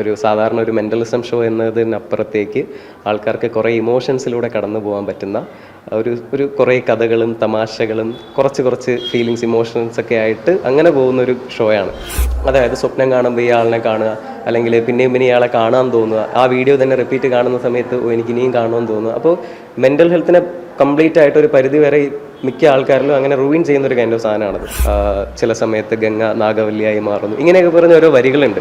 ഒരു സാധാരണ ഒരു മെന്റലിസം ഷോ എന്നതിനപ്പുറത്തേക്ക് ആൾക്കാർക്ക് കുറേ ഇമോഷൻസിലൂടെ കടന്നു പോകാൻ പറ്റുന്ന ഒരു ഒരു കുറേ കഥകളും തമാശകളും കുറച്ച് കുറച്ച് ഫീലിങ്സ് ഇമോഷൻസ് ഒക്കെ ആയിട്ട് അങ്ങനെ പോകുന്ന ഒരു ഷോയാണ് അതായത് സ്വപ്നം കാണുമ്പോൾ ഈ ആളിനെ കാണുക അല്ലെങ്കിൽ പിന്നെയും പിന്നെ ഇയാളെ കാണാൻ തോന്നുക. ആ വീഡിയോ തന്നെ റിപ്പീറ്റ് കാണുന്ന സമയത്ത് എനിക്ക് ഇനിയും കാണുമെന്ന് തോന്നുക അപ്പോൾ മെന്റൽ ഹെൽത്തിനെ കംപ്ലീറ്റ് ആയിട്ട് ഒരു പരിധി വരെ മിക്ക ആൾക്കാരിലും അങ്ങനെ റൂയിൻ ചെയ്യുന്ന ഒരു കൈൻഡ് ഓഫ് സാധനമാണത്. ചില സമയത്ത് ഗംഗ നാഗവല്ലിയായി മാറുന്നു. ഇങ്ങനെയൊക്കെ പറഞ്ഞ ഓരോ വരികളുണ്ട്.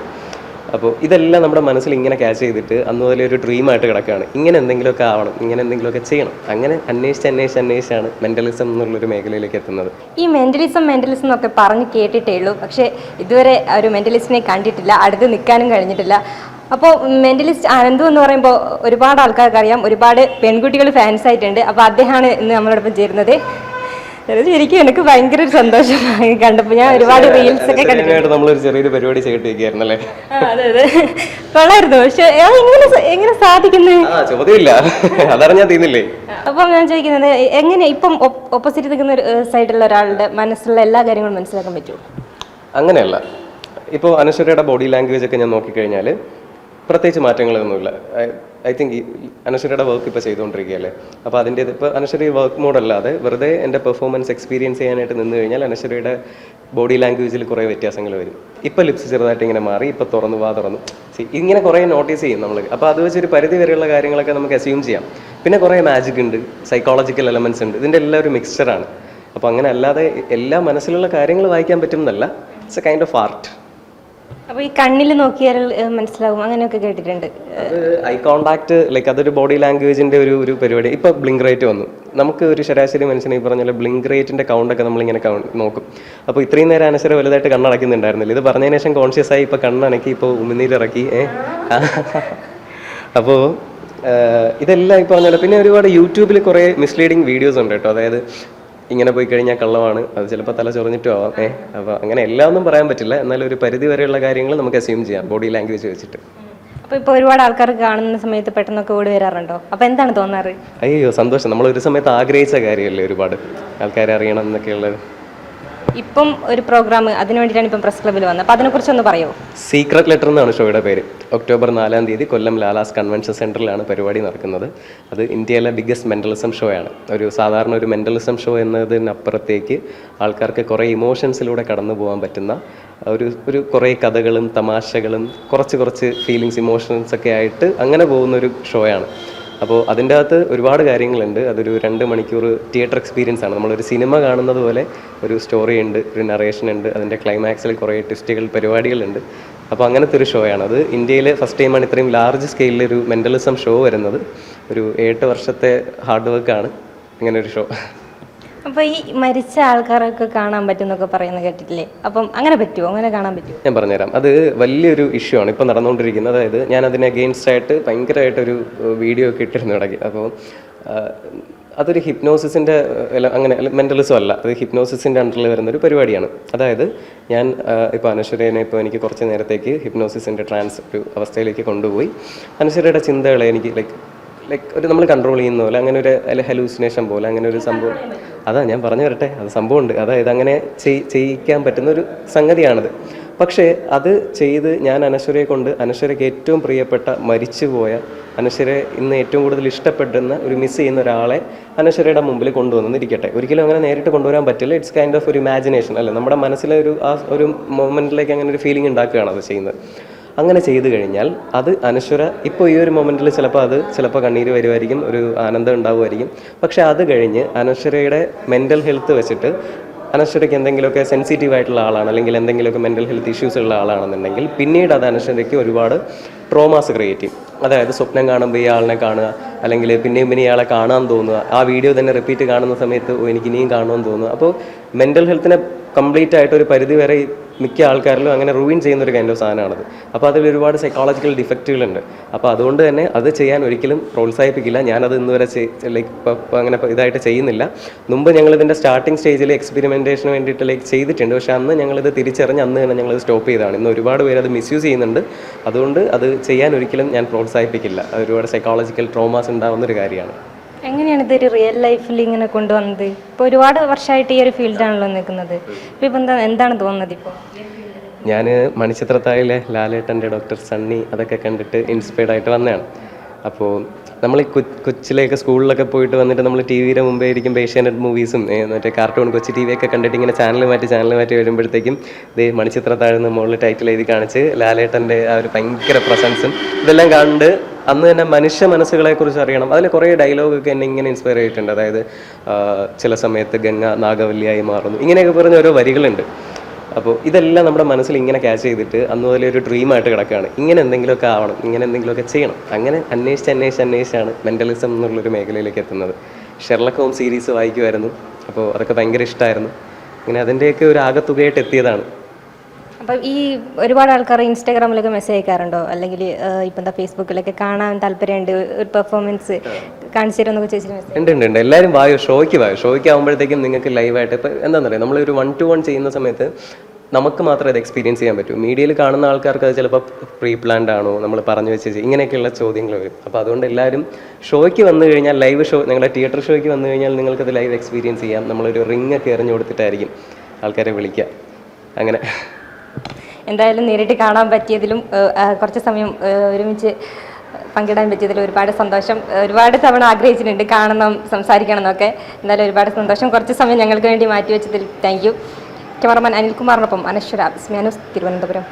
അപ്പോൾ ഇതെല്ലാം നമ്മുടെ മനസ്സിൽ ഇങ്ങനെ ക്യാച്ച് ചെയ്തിട്ട് അന്ന് മുതലേ ഒരു ഡ്രീമായിട്ട് കിടക്കുകയാണ്. ഇങ്ങനെ എന്തെങ്കിലുമൊക്കെ ആവണം ഇങ്ങനെ എന്തെങ്കിലുമൊക്കെ ചെയ്യണം. അങ്ങനെ അന്വേഷിച്ച് അന്വേഷിച്ച് അന്വേഷിച്ചാണ് മെന്റലിസം എന്നുള്ളൊരു മേഖലയിലേക്ക് എത്തുന്നത്. ഈ മെന്റലിസം മെന്റലിസം എന്നൊക്കെ പറഞ്ഞ് കേട്ടിട്ടേ ഉള്ളൂ. പക്ഷേ ഇതുവരെ ഒരു മെന്റലിസ്റ്റിനെ കണ്ടിട്ടില്ല അടുത്ത് നിൽക്കാനും കഴിഞ്ഞിട്ടില്ല. അപ്പോൾ മെന്റലിസ്റ്റ് ആനന്ദു എന്ന് പറയുമ്പോൾ ഒരുപാട് ആൾക്കാർക്ക് അറിയാം ഒരുപാട് പെൺകുട്ടികൾ ഫാൻസ് ആയിട്ടുണ്ട്. അപ്പോൾ അദ്ദേഹമാണ് ഇന്ന് നമ്മളോടൊപ്പം ചേരുന്നത്. ശരിക്കും എനിക്ക് ഭയങ്കര ഒരു സന്തോഷമായി കണ്ടപ്പോൾ ഞാൻ ഒരുപാട് റീൽസ് ഒക്കെ കണ്ടിട്ടുണ്ട്. നമ്മൾ നമ്മളൊരു ചെറിയൊരു പരിപാടി ചെയ്തിട്ടിരിക്കുകയായിരുന്നല്ലേ? ആ, അതെ അതെ. കൊള്ളായിരുന്നു. പക്ഷെ എങ്ങനെ എങ്ങനെ സാധിക്കുന്നത് ചോദ്യമില്ല. അതറിഞ്ഞാ തീന്നില്ലേ? അപ്പം ഞാൻ ചോദിക്കുന്നത് എങ്ങനെ ഇപ്പം ഓപ്പോസിറ്റ് നിൽക്കുന്ന ഒരു സൈഡിലുള്ള ഒരാളുടെ മനസ്സിലുള്ള എല്ലാ കാര്യങ്ങളും മനസ്സിലാക്കാൻ പറ്റുമോ അങ്ങനെയല്ല. ഇപ്പോൾ അനശ്വരയുടെ ബോഡി ലാംഗ്വേജ് ഒക്കെ ഞാൻ നോക്കിക്കഴിഞ്ഞാൽ പ്രത്യേകിച്ച് മാറ്റങ്ങളൊന്നുമില്ല. ഐ തിങ്ക് അനശ്വരയുടെ വർക്ക് ഇപ്പോൾ ചെയ്തുകൊണ്ടിരിക്കുകയല്ലേ? അപ്പോൾ അതിന്റെ ഇപ്പോൾ അനശ്വര വർക്ക് മോഡല്ലാതെ വെറുതെ എന്റെ പെർഫോമൻസ് എക്സ്പീരിയൻസ് ചെയ്യാനായിട്ട് നിന്ന് കഴിഞ്ഞാൽ അനശ്വരയുടെ ബോഡി ലാംഗ്വേജിൽ കുറേ വ്യത്യാസങ്ങൾ വരും. ഇപ്പോൾ ലിപ്സ് ചെറുതായിട്ട് ഇങ്ങനെ മാറി ഇപ്പോൾ തുറന്നു വാ തുറന്നു. ഇങ്ങനെ കുറേ നോട്ടീസ് ചെയ്യും നമ്മൾ അപ്പോൾ അത് വെച്ചൊരു പരിധി വരെയുള്ള കാര്യങ്ങളൊക്കെ നമുക്ക് അസ്യൂം ചെയ്യാം. പിന്നെ കുറേ മാജിക് ഉണ്ട് സൈക്കോളജിക്കൽ എലമെൻസ് ഉണ്ട്. ഇതിന്റെ എല്ലാം ഒരു മിക്സ്ചറാണ് അപ്പോൾ അങ്ങനെ അല്ലാതെ എല്ലാ മനസ്സിലുള്ള കാര്യങ്ങൾ വായിക്കാൻ പറ്റും എന്നല്ല it's a kind of art അപ്പോൾ ഈ കണ്ണിൽ നോക്കിയാൽ മനസ്സിലാകും അങ്ങനെയൊക്കെ കേട്ടിട്ടുണ്ട്. ഐ കോണ്ടാക്ട് ലൈക്ക് അതൊരു ബോഡി ലാംഗ്വേജിന്റെ ഒരു ഒരു പരിപാടി. ഇപ്പൊ ബ്ലിങ്ക് റേറ്റ് വന്നു. നമുക്ക് ഒരു ശരാശരി മനുഷ്യനെ ഈ പറഞ്ഞ ബ്ലിങ്ക് റേറ്റിന്റെ കൗണ്ട് ഒക്കെ നമ്മൾ ഇങ്ങനെ നോക്കും. അപ്പോൾ ഇത്രയും നേരം അനശ്വര വലുതായിട്ട് കണ്ണടക്കുന്നുണ്ടായിരുന്നില്ല. ഇത് പറഞ്ഞതിന് ശേഷം കോൺഷ്യസ് ആയി ഇപ്പൊ കണ്ണണക്കി ഇപ്പൊ ഉമിനീരിറക്കി ഏ? അപ്പോൾ ഇതെല്ലാം ഈ പറഞ്ഞല്ലോ പിന്നെ ഒരുപാട് യൂട്യൂബിൽ കുറേ മിസ്ലീഡിങ് വീഡിയോസ് ഉണ്ട് കേട്ടോ. അതായത് ഇങ്ങനെ പോയി കഴിഞ്ഞാൽ കള്ളമാണ്. അത് ചിലപ്പോൾ തല ചൊറിഞ്ഞിട്ടും ആവാം. ഏ അപ്പോൾ അങ്ങനെ എല്ലാം ഒന്നും പറയാൻ പറ്റില്ല. എന്നാലും ഒരു പരിധി വരെയുള്ള കാര്യങ്ങൾ നമുക്ക് അസ്യൂം ചെയ്യാം. ബോഡി ലാംഗ്വേജ് വെച്ചിട്ട്. അപ്പോൾ ഇപ്പോൾ ഒരുപാട് ആൾക്കാർ കാണുന്ന സമയത്ത് പെട്ടെന്നൊക്കെ ഓടി വരാറുണ്ടോ? അപ്പോൾ എന്താണ് തോന്നാറ്? അയ്യോ സന്തോഷം. നമ്മൾ ഒരു സമയത്ത് ആഗ്രഹിച്ച കാര്യമല്ലേ ഒരുപാട്. ആൾക്കാരെ അറിയണം എന്നൊക്കെയുള്ളത്. ഇപ്പം ഒരു പ്രോഗ്രാം അതിന് വേണ്ടിയിട്ടാണ് ഇപ്പം പ്രസ് ക്ലബ്ബിൽ വന്നത്. അപ്പോൾ അതിനെക്കുറിച്ച് ഒന്ന് പറയുമോ സീക്രട്ട് ലെറ്റർ എന്നാണ് ഷോയുടെ പേര്. ഒക്ടോബർ നാലാം തീയതി കൊല്ലം ലാലാസ് കൺവെൻഷൻ സെന്ററിലാണ് പരിപാടി നടക്കുന്നത്. അത് ഇന്ത്യയിലെ ബിഗ്ഗസ്റ്റ് മെന്റലിസം ഷോ ആണ്. ഒരു സാധാരണ ഒരു മെന്റലിസം ഷോ എന്നതിനപ്പുറത്തേക്ക് ആൾക്കാർക്ക് കുറേ ഇമോഷൻസിലൂടെ കടന്നു പോകാൻ പറ്റുന്ന ഒരു ഒരു കുറേ കഥകളും തമാശകളും കുറച്ച് കുറച്ച് ഫീലിങ്സ് ഇമോഷൻസ് ഒക്കെ ആയിട്ട് അങ്ങനെ പോകുന്ന ഒരു ഷോയാണ് അപ്പോൾ അതിന്റെ അകത്ത് ഒരുപാട് കാര്യങ്ങളുണ്ട്. അതൊരു രണ്ട് മണിക്കൂർ തിയേറ്റർ എക്സ്പീരിയൻസ് ആണ്. നമ്മളൊരു സിനിമ കാണുന്നത് പോലെ ഒരു സ്റ്റോറി ഉണ്ട് ഒരു നറേഷൻ ഉണ്ട് അതിന്റെ ക്ലൈമാക്സിൽ കുറേ ട്വിസ്റ്റുകൾ പരിപാടികളുണ്ട്. അപ്പോൾ അങ്ങനത്തെ ഒരു ഷോയാണ് അത് ഇന്ത്യയിലെ ഫസ്റ്റ് ടൈമാണ് ഇത്രയും ലാർജ് സ്കെയിലിൽ ഒരു മെന്റലിസം ഷോ വരുന്നത്. ഒരു എട്ട് വർഷത്തെ ഹാർഡ് വർക്കാണ് ഇങ്ങനെ ഒരു ഷോ അപ്പോൾ ഈ മരിച്ച ആൾക്കാരൊക്കെ കാണാൻ പറ്റുമെന്നൊക്കെ പറയുന്നത് കേട്ടിട്ടില്ലേ? അപ്പം അങ്ങനെ പറ്റുമോ അങ്ങനെ കാണാൻ പറ്റുമോ ഞാൻ പറഞ്ഞുതരാം. അത് വലിയൊരു ഇഷ്യൂ ആണ് ഇപ്പൊ നടന്നുകൊണ്ടിരിക്കുന്നത്. അതായത് ഞാൻ അതിനെ അഗെയിൻസ്റ്റ് ആയിട്ട് ഭയങ്കരമായിട്ടൊരു വീഡിയോ ഒക്കെ ഇട്ടിരുന്നു ഇടയ്ക്ക്. അപ്പോൾ അതൊരു ഹിപ്നോസിസിന്റെ അങ്ങനെ മെന്റലിസം അല്ല. അത് ഹിപ്നോസിസിന്റെ അണ്ടറിൽ വരുന്ന ഒരു പരിപാടിയാണ്. അതായത് ഞാൻ ഇപ്പോൾ അനശ്വരേനെ ഇപ്പോൾ എനിക്ക് കുറച്ച് നേരത്തേക്ക് ഹിപ്നോസിസിന്റെ ട്രാൻസ് ഒരു അവസ്ഥയിലേക്ക് കൊണ്ടുപോയി. അനശ്വരയുടെ ചിന്തകളെ എനിക്ക് ലൈക്ക് ലൈക്ക് ഒരു നമ്മൾ കൺട്രോൾ ചെയ്യുന്ന പോലെ അങ്ങനെ ഒരു ഹലൂസിനേഷൻ പോലെ അങ്ങനെ ഒരു സംഭവം. അതാ ഞാൻ പറഞ്ഞു വരട്ടെ അത് സംഭവമുണ്ട്. അതായത് അങ്ങനെ ചെയ്യിക്കാൻ പറ്റുന്ന ഒരു സംഗതിയാണത്. പക്ഷേ അത് ചെയ്ത് ഞാൻ അനശ്വരയെ കൊണ്ട് അനശ്വരയ്ക്ക് ഏറ്റവും പ്രിയപ്പെട്ട മരിച്ചുപോയ അനശ്വരെ ഇന്ന് ഏറ്റവും കൂടുതൽ ഇഷ്ടപ്പെടുന്ന ഒരു മിസ് ചെയ്യുന്ന ഒരാളെ അനശ്വരയുടെ മുമ്പിൽ കൊണ്ടുവന്നിരിക്കട്ടെ. ഒരിക്കലും അങ്ങനെ നേരിട്ട് കൊണ്ടുവരാൻ പറ്റില്ല. ഇറ്റ്സ് കൈൻഡ് ഓഫ് ഒരു ഇമാജിനേഷൻ അല്ലേ? നമ്മുടെ മനസ്സിലെ ഒരു ആ ഒരു മൊമെന്റിലേക്ക് അങ്ങനെ ഒരു ഫീലിംഗ് ഉണ്ടാക്കുകയാണ് അത് ചെയ്യുന്നത്. അങ്ങനെ ചെയ്തു കഴിഞ്ഞാൽ അത് അനശ്വര ഇപ്പോൾ ഈ ഒരു മൊമെന്റിൽ ചിലപ്പോൾ അത് ചിലപ്പോൾ കണ്ണീര് വരുമായിരിക്കും ഒരു ആനന്ദം ഉണ്ടാവുമായിരിക്കും പക്ഷേ അത് കഴിഞ്ഞ് അനശ്വരയുടെ മെന്റൽ ഹെൽത്ത് വെച്ചിട്ട് അനശ്വരയ്ക്ക് എന്തെങ്കിലുമൊക്കെ സെൻസിറ്റീവ് ആയിട്ടുള്ള ആളാണ് അല്ലെങ്കിൽ എന്തെങ്കിലുമൊക്കെ മെന്റൽ ഹെൽത്ത് ഇഷ്യൂസ് ഉള്ള ആളാണെന്നുണ്ടെങ്കിൽ പിന്നീട് അത് അനശ്വരയ്ക്ക് ഒരുപാട് ട്രോമാസ് ക്രിയേറ്റ് ചെയ്യും. അതായത് സ്വപ്നം കാണുമ്പോൾ ഈ ആളിനെ കാണുക അല്ലെങ്കിൽ പിന്നെയും പിന്നെ ഇയാളെ കാണാൻ തോന്നുക. ആ വീഡിയോ തന്നെ റിപ്പീറ്റ് കാണുന്ന സമയത്ത് ഓ എനിക്ക് ഇനിയും കാണുമെന്ന് തോന്നുക അപ്പോൾ മെന്റൽ ഹെൽത്തിനെ കംപ്ലീറ്റ് ആയിട്ട് ഒരു പരിധി വരെ മിക്ക ആൾക്കാരിലും അങ്ങനെ റൂയിൻ ചെയ്യുന്ന ഒരു കൈൻഡ് ഓഫ് സാധനമാണത്. അപ്പോൾ അതിൽ ഒരുപാട് സൈക്കോളജിക്കൽ ഡിഫക്റ്റുകളുണ്ട് അപ്പോൾ അതുകൊണ്ട് തന്നെ അത് ചെയ്യാൻ ഒരിക്കലും പ്രോത്സാഹിപ്പിക്കില്ല. ഞാനത് ഇന്ന് വരെ ലൈക്ക് ഇപ്പോൾ അങ്ങനെ ഇതായിട്ട് ചെയ്യുന്നില്ല. മുമ്പ് ഞങ്ങൾ ഇതിന്റെ സ്റ്റാർട്ടിംഗ് സ്റ്റേജിൽ എക്സ്പെരിമെന്റേഷന് വേണ്ടിയിട്ട് ലൈക്ക് ചെയ്തിട്ടുണ്ട്. പക്ഷേ അന്ന് ഞങ്ങളിത് തിരിച്ചറിഞ്ഞ് അന്ന് തന്നെ ഞങ്ങൾ സ്റ്റോപ്പ് ചെയ്തതാണ്. ഇന്ന് ഒരുപാട് പേര് അത് മിസ്യൂസ് ചെയ്യുന്നുണ്ട്. അതുകൊണ്ട് അത് ചെയ്യാൻ ഒരിക്കലും ഞാൻ പ്രോത്സാഹിപ്പിക്കില്ല. ഒരുപാട് സൈക്കോളജിക്കൽ ട്രോമാസ് ഉണ്ടാകുന്ന ഒരു കാര്യമാണ്. എങ്ങനെയാണ് ഇതൊരു റിയൽ ലൈഫിൽ ഇങ്ങനെ കൊണ്ടുവന്നത്? ഇപ്പോൾ ഒരുപാട് വർഷമായിട്ട് ഈ ഒരു ഫീൽഡാണല്ലോ നിൽക്കുന്നത്. ഇപ്പോൾ ഇപ്പം എന്താ എന്താണ് തോന്നുന്നത് ഇപ്പോൾ ഞാൻ മണിച്ചിത്രത്തായിലെ ലാലേട്ടന്റെ ഡോക്ടർ സണ്ണി അതൊക്കെ കണ്ടിട്ട് ഇൻസ്പയർഡ് ആയിട്ട് വന്നതാണ്. അപ്പോൾ നമ്മൾ ഈ കൊച്ചിലേക്ക് സ്കൂളിലൊക്കെ പോയിട്ട് വന്നിട്ട് നമ്മൾ ടി വിയുടെ മുമ്പേ ഇരിക്കുമ്പോൾ ഏഷ്യാനെറ്റ് മൂവീസും മറ്റേ കാർട്ടൂൺ കൊച്ചി ടി വിയൊക്കെ കണ്ടിട്ട് ഇങ്ങനെ ചാനൽ മാറ്റി ചാനൽ മാറ്റി വരുമ്പോഴത്തേക്കും ദേ മണിച്ചിത്രത്താഴ്ന്ന് മുകളിൽ ടൈറ്റിൽ എഴുതി കാണിച്ച് ലാലേട്ടന്റെ ആ ഒരു ഭയങ്കര പ്രസൻസും ഇതെല്ലാം കണ്ട് അന്ന് തന്നെ മനുഷ്യ മനസ്സുകളെ കുറിച്ച് അറിയണം. അതിൽ കുറേ ഡയലോഗൊക്കെ എന്നെ ഇങ്ങനെ ഇൻസ്പയർ ചെയ്തിട്ടുണ്ട്. അതായത് ചില സമയത്ത് ഗംഗ നാഗവല്ലിയായി മാറുന്നു. ഇങ്ങനെയൊക്കെ പറഞ്ഞ ഓരോ വരികളുണ്ട്. അപ്പോൾ ഇതെല്ലാം നമ്മുടെ മനസ്സിൽ ഇങ്ങനെ ക്യാച്ച് ചെയ്തിട്ട് അന്ന് മുതലേ ഒരു ഡ്രീമായിട്ട് കിടക്കുകയാണ് ഇങ്ങനെ എന്തെങ്കിലുമൊക്കെ ആവണം. ഇങ്ങനെ എന്തെങ്കിലുമൊക്കെ ചെയ്യണം. അങ്ങനെ അന്വേഷിച്ച് അന്വേഷിച്ച് അന്വേഷിച്ചാണ് മെന്റലിസം എന്നുള്ളൊരു മേഖലയിലേക്ക് എത്തുന്നത്. ഷെർലക് ഹോം സീരീസ് വായിക്കുമായിരുന്നു. അപ്പോൾ അതൊക്കെ ഭയങ്കര ഇഷ്ടമായിരുന്നു അങ്ങനെ അതിന്റെയൊക്കെ ഒരു ആകത്തുകയായിട്ട് എത്തിയതാണ്. അപ്പം ഈ ഒരുപാട് ആൾക്കാർ ഇൻസ്റ്റാഗ്രാമിലൊക്കെ മെസ്സേജ് അയക്കാറുണ്ടോ? അല്ലെങ്കിൽ ഇപ്പം എന്താ ഫേസ്ബുക്കിലൊക്കെ കാണാൻ താല്പര്യമുണ്ട് ഒരു പെർഫോമൻസ് കാണിച്ചിരുന്നു തരുമെന്നൊക്കെ ചോദിച്ചിട്ട് മെസ്സേജ് ഉണ്ട് ഉണ്ട് ഉണ്ട്. എല്ലാവരും വായോ? ഷോയ്ക്ക് വായോ? ഷോയ്ക്ക് ആകുമ്പോഴത്തേക്കും നിങ്ങൾക്ക് ലൈവായിട്ട് ഇപ്പം എന്താണെന്ന് പറയുക നമ്മളൊരു വൺ ടു വൺ ചെയ്യുന്ന സമയത്ത് നമുക്ക് മാത്രമേ അത് എക്സ്പീരിയൻസ് ചെയ്യാൻ പറ്റൂ. മീഡിയയിൽ കാണുന്ന ആൾക്കാർക്ക് അത് ചിലപ്പോൾ പ്രീ പ്ലാൻഡ് ആണോ? നമ്മൾ പറഞ്ഞു വെച്ച് ഇങ്ങനെയൊക്കെയുള്ള ചോദ്യങ്ങൾ വരും. അപ്പോൾ അതുകൊണ്ട് എല്ലാവരും ഷോയ്ക്ക് വന്നു കഴിഞ്ഞാൽ ലൈവ് ഷോ നിങ്ങളുടെ തിയേറ്റർ ഷോയ്ക്ക് വന്നു കഴിഞ്ഞാൽ നിങ്ങൾക്കത് ലൈവ് എക്സ്പീരിയൻസ് ചെയ്യാം. നമ്മളൊരു റിംഗ് ഒക്കെ എറിഞ്ഞു കൊടുത്തിട്ടായിരിക്കും ആൾക്കാരെ വിളിക്കുക. അങ്ങനെ. എന്തായാലും നേരിട്ട് കാണാൻ പറ്റിയതിലും കുറച്ച് സമയം ഒരുമിച്ച് പങ്കിടാൻ പറ്റിയതിൽ ഒരുപാട് സന്തോഷം. ഒരുപാട് തവണ ആഗ്രഹിച്ചിട്ടുണ്ട് കാണണം സംസാരിക്കണം എന്നൊക്കെ. എന്തായാലും ഒരുപാട് സന്തോഷം. കുറച്ച് സമയം ഞങ്ങൾക്ക് വേണ്ടി മാറ്റിവെച്ചതിൽ താങ്ക് യു. ക്യാമറമാൻ അനിൽകുമാറിനൊപ്പം അനശ്വര സ്മാനൂസ് തിരുവനന്തപുരം.